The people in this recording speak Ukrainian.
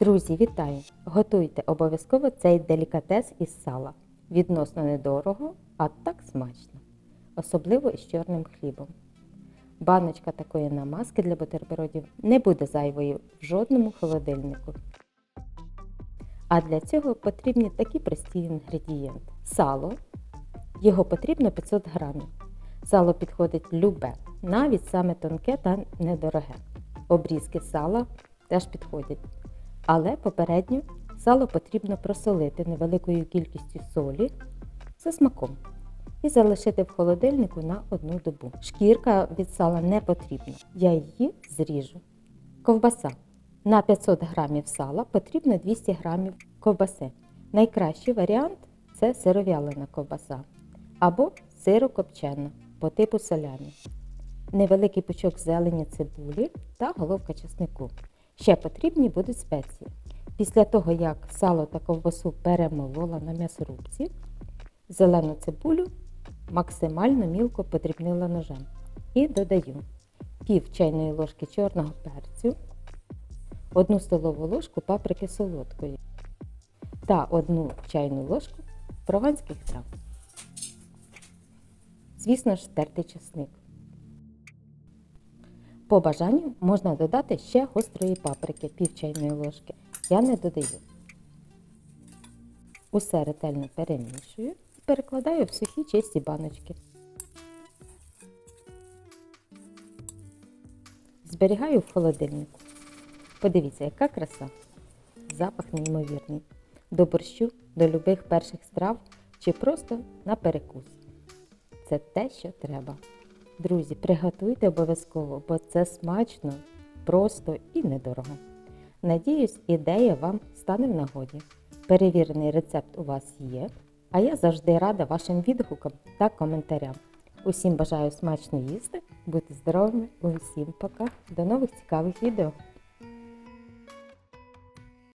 Друзі, вітаю! Готуйте обов'язково цей делікатес із сала. Відносно недорого, а так смачно. Особливо із чорним хлібом. Баночка такої намазки для бутербродів не буде зайвою в жодному холодильнику. А для цього потрібні такі прості інгредієнти. Сало. Його потрібно 500 грамів. Сало підходить любе, навіть саме тонке та недороге. Обрізки сала теж підходять. Але попередньо сало потрібно просолити невеликою кількістю солі за смаком і залишити в холодильнику на одну добу. Шкірка від сала не потрібна. Я її зріжу. Ковбаса. На 500 грамів сала потрібно 200 грамів ковбаси. Найкращий варіант це сировялина ковбаса або сирокопчена по типу салямі. Невеликий пучок зелені цибулі та головка чеснику. Ще потрібні будуть спеції. Після того, як сало та ковбасу перемолола на м'ясорубці, зелену цибулю максимально мілко подрібнила ножем. І додаю пів чайної ложки чорного перцю, одну столову ложку паприки солодкої та одну чайну ложку прованських трав. Звісно ж, тертий чесник. По бажанню можна додати ще гострої паприки, пів чайної ложки. Я не додаю. Усе ретельно перемішую і перекладаю в сухі чисті баночки. Зберігаю в холодильнику. Подивіться, яка краса. Запах неймовірний. До борщу, до любих перших страв чи просто на перекус. Це те, що треба. Друзі, приготуйте обов'язково, бо це смачно, просто і недорого. Надіюсь, ідея вам стане в нагоді. Перевірений рецепт у вас є, а я завжди рада вашим відгукам та коментарям. Усім бажаю смачно їсти, бути здоровими, усім пока, до нових цікавих відео!